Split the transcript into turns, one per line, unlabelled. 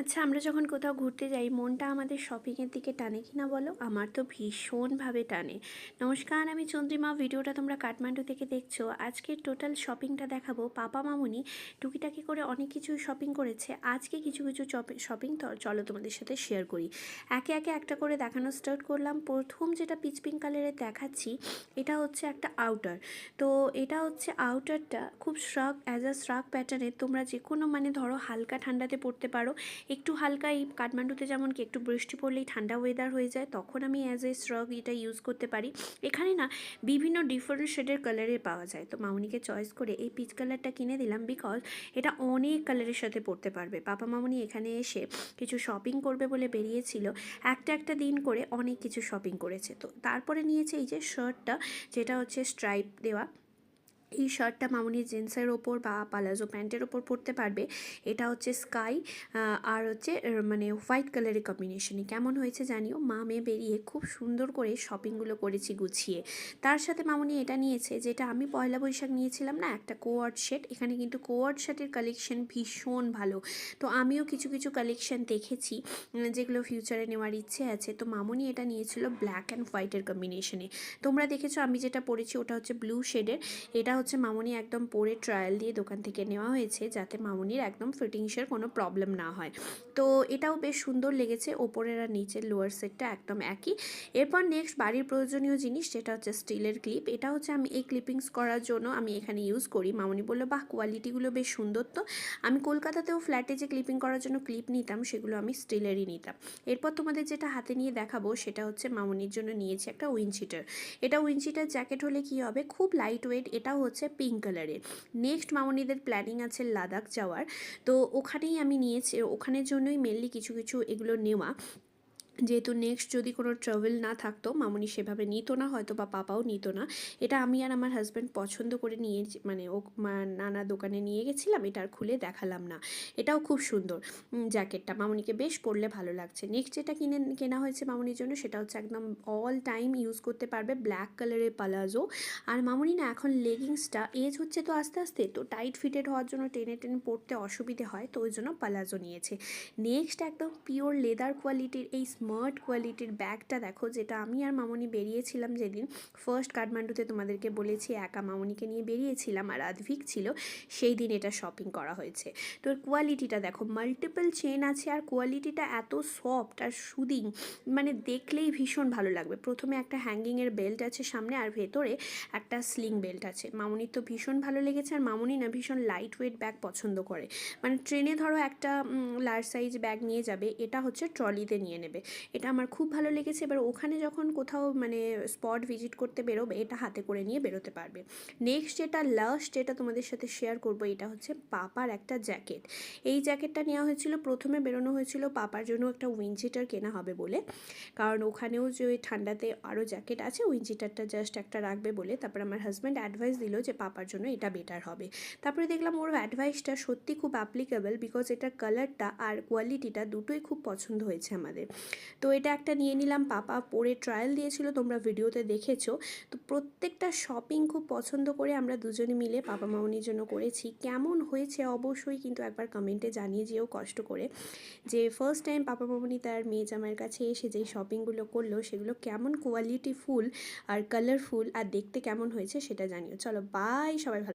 আচ্ছা আমরা যখন কোথাও ঘুরতে যাই, মনটা আমাদের শপিংয়ের দিকে টানে কি না বলো? আমার তো ভীষণভাবে টানে। নমস্কার, আমি চন্দ্রিমা। ভিডিওটা তোমরা কাঠমান্ডু থেকে দেখছ। আজকে টোটাল শপিংটা দেখাবো পাপা মামুনি টুকিটাকি করে অনেক কিছু শপিং করেছে। আজকে কিছু কিছু শপিং চলো তোমাদের সাথে শেয়ার করি। একে একে একটা করে দেখানো স্টার্ট করলাম। প্রথম যেটা পিচ পিঙ্ক কালারের দেখাচ্ছি, এটা হচ্ছে একটা আউটার তো এটা হচ্ছে আউটারটা খুব শ্রাক অ্যাজ আ শ্রাক প্যাটার্নের তোমরা যে কোনো মানে ধরো হালকা ঠান্ডাতে পড়তে পারো একটু হালকা এই কাঠমান্ডুতে যেমন কি একটু বৃষ্টি পড়লেই ঠান্ডা ওয়েদার হয়ে যায়, তখন আমি অ্যাজ এ স্ট্রক এটা ইউজ করতে পারি। এখানে না বিভিন্ন ডিফারেন্ট শেডের কালারের পাওয়া যায়। তো মামুনিকে চয়েস করে এই পিচ কালারটা কিনে দিলাম বিকজ এটা অনেক কালারের সাথে পড়তে পারবে। পাপা মামুনি এখানে এসে কিছু শপিং করবে বলে বেরিয়েছিল। একটা একটা দিন করে অনেক কিছু শপিং করেছে। তো তারপরে নিয়েছে এই যে শার্টটা যেটা হচ্ছে স্ট্রাইপ দেওয়া। এই শার্টটা মামুনি জিন্সের ওপর বা পালাজো প্যান্টের ওপর পরতে পারবে। এটা হচ্ছে স্কাই আর হচ্ছে মানে হোয়াইট কালারের কম্বিনেশনে। কেমন হয়েছে জানিও? মা মেয়ে বেরিয়ে খুব সুন্দর করে শপিংগুলো করেছি গুছিয়ে। তার সাথে মামুনি এটা নিয়েছে যেটা আমি পয়লা বৈশাখ নিয়েছিলাম না, একটা কোয়ার্ড সেট। এখানে কিন্তু কোয়ার্ড সেটের কালেকশন ভীষণ ভালো। তো আমিও কিছু কিছু কালেকশন দেখেছি যেগুলো ফিউচারে নেওয়ার ইচ্ছে আছে। তো মামুনি এটা নিয়েছিল ব্ল্যাক অ্যান্ড হোয়াইটের কম্বিনেশনে। তোমরা দেখেছ আমি যেটা পরেছি ওটা হচ্ছে ব্লু শেডের। এটা হচ্ছে মামুনি একদম পরে ট্রায়াল দিয়ে দোকান থেকে নেওয়া হয়েছে যাতে মামুনির একদম ফিটিংসের কোনো প্রবলেম না হয়। তো এটাও বেশ সুন্দর লেগেছে, ওপরের আর নিচের লোয়ার সেটটা একদম একই। এরপর নেক্সট বাড়ির প্রয়োজনীয় জিনিস যেটা হচ্ছে স্টিলের ক্লিপ এটা হচ্ছে আমি এই ক্লিপিংস করার জন্য আমি এখানে ইউজ করি। মামুনি বলল, বাহ কোয়ালিটিগুলো বেশ সুন্দর তো। আমি কলকাতাতেও ফ্ল্যাটে যে ক্লিপিং করার জন্য ক্লিপ নিতাম, সেগুলো আমি স্টিলেরই নিতাম। এরপর তোমাদের যেটা হাতে নিয়ে দেখাবো, সেটা হচ্ছে মামুনির জন্য নিয়েছি একটা উইনচিটার এটা উইনচিটার জ্যাকেট হলে কি হবে? খুব লাইট ওয়েট এটাও হচ্ছে পিঙ্ক কালারের নেক্সট মামনিদের প্ল্যানিং আছে লাদাখ যাওয়ার। তো ওখানেই আমি নিয়েছি, ওখানের জন্যই মেনলি কিছু কিছু এগুলো নেওয়া। যেহেতু নেক্সট যদি কোনো ট্রাভেল না থাকতো, মামুনি সেভাবে নিত না, হয়তো বা পাপাও নিত না। এটা আমি আর আমার হাজব্যান্ড পছন্দ করে নিয়ে মানে ও নানা দোকানে নিয়ে গেছিলাম, এটা আর খুলে দেখালাম না। এটাও খুব সুন্দর জ্যাকেটটা মামুনিকে বেশ পরলে ভালো লাগছে। নেক্সট যেটা কিনে, কেনা হয়েছে মামুনির জন্য, সেটা হচ্ছে একদম অল টাইম ইউজ করতে পারবে ব্ল্যাক কালারের পালাজো আর মামুনি না, এখন লেগিংসটা এজ হচ্ছে তো আস্তে আস্তে, তো টাইট ফিটেড হওয়ার জন্য টেনে টেনে পড়তে অসুবিধে হয়, তো ওই জন্য পালাজো নিয়েছে। নেক্সট একদম পিওর লেদার কোয়ালিটির এই স্মার্ট কোয়ালিটির ব্যাগটা দেখো, যেটা আমি আর মামনি বেরিয়েছিলাম যেদিন ফার্স্ট কাঠমান্ডুতে তোমাদেরকে বলেছি, একা মামনিকে নিয়ে বেরিয়েছিলাম আর আধভিক ছিল সেই দিন এটা শপিং করা হয়েছে। তো কোয়ালিটিটা দেখো মাল্টিপল চেন আছে আর কোয়ালিটিটা এত সফট আর সুদিং মানে দেখলেই ভীষণ ভালো লাগবে। প্রথমে একটা হ্যাঙ্গিংয়ের বেল্ট আছে সামনে আর ভেতরে একটা স্লিং বেল্ট আছে। মামনির তো ভীষণ ভালো লেগেছে আর মামনি না ভীষণ লাইট ওয়েট ব্যাগ পছন্দ করে। মানে ট্রেনে ধরো একটা লার্জ সাইজ ব্যাগ নিয়ে যাবে, এটা হচ্ছে ট্রলিতে নিয়ে নেবে। এটা আমার খুব ভালো লেগেছে। এবার ওখানে যখন কোথাও মানে স্পট ভিজিট করতে বেরোবে, এটা হাতে করে নিয়ে বেরোতে পারবে। নেক্সট যেটা লাস্ট যেটা তোমাদের সাথে শেয়ার করব, এটা হচ্ছে পাপার একটা জ্যাকেট এই জ্যাকেটটা নেওয়া হয়েছিল, প্রথমে বেরোনো হয়েছিল পাপার জন্য একটা উইনচিটার কেনা হবে বলে। কারণ ওখানেও যে ওই ঠান্ডাতে আরও জ্যাকেট আছে উইনচিটারটা জাস্ট একটা রাখবে বলে। তারপর আমার হাজব্যান্ড অ্যাডভাইস দিল যে পাপার জন্য এটা বেটার হবে। তারপরে দেখলাম ওর অ্যাডভাইসটা সত্যি খুব অ্যাপ্লিকেবল বিকজ এটার কালারটা আর কোয়ালিটিটা দুটোই খুব পছন্দ হয়েছে আমাদের। তো এটা একটা নিয়ে নিলাম, পাপা পরে ট্রায়াল দিয়েছিল, তোমরা ভিডিওতে দেখেছ। তো প্রত্যেকটা শপিং খুব পছন্দ করে আমরা দুজনে মিলে, পাপা মামনির জন্য করেছি। কেমন হয়েছে অবশ্যই কিন্তু একবার কমেন্টে জানিয়ে যেও কষ্ট করে। যে ফার্স্ট টাইম পাপা মামনি তার মেয়ে জামাইয়ের কাছে এসে যেই শপিংগুলো করল, সেগুলো কেমন কোয়ালিটি ফুল আর কালারফুল আর দেখতে কেমন হয়েছে সেটা জানিও। চলো বাই সবাই ভালো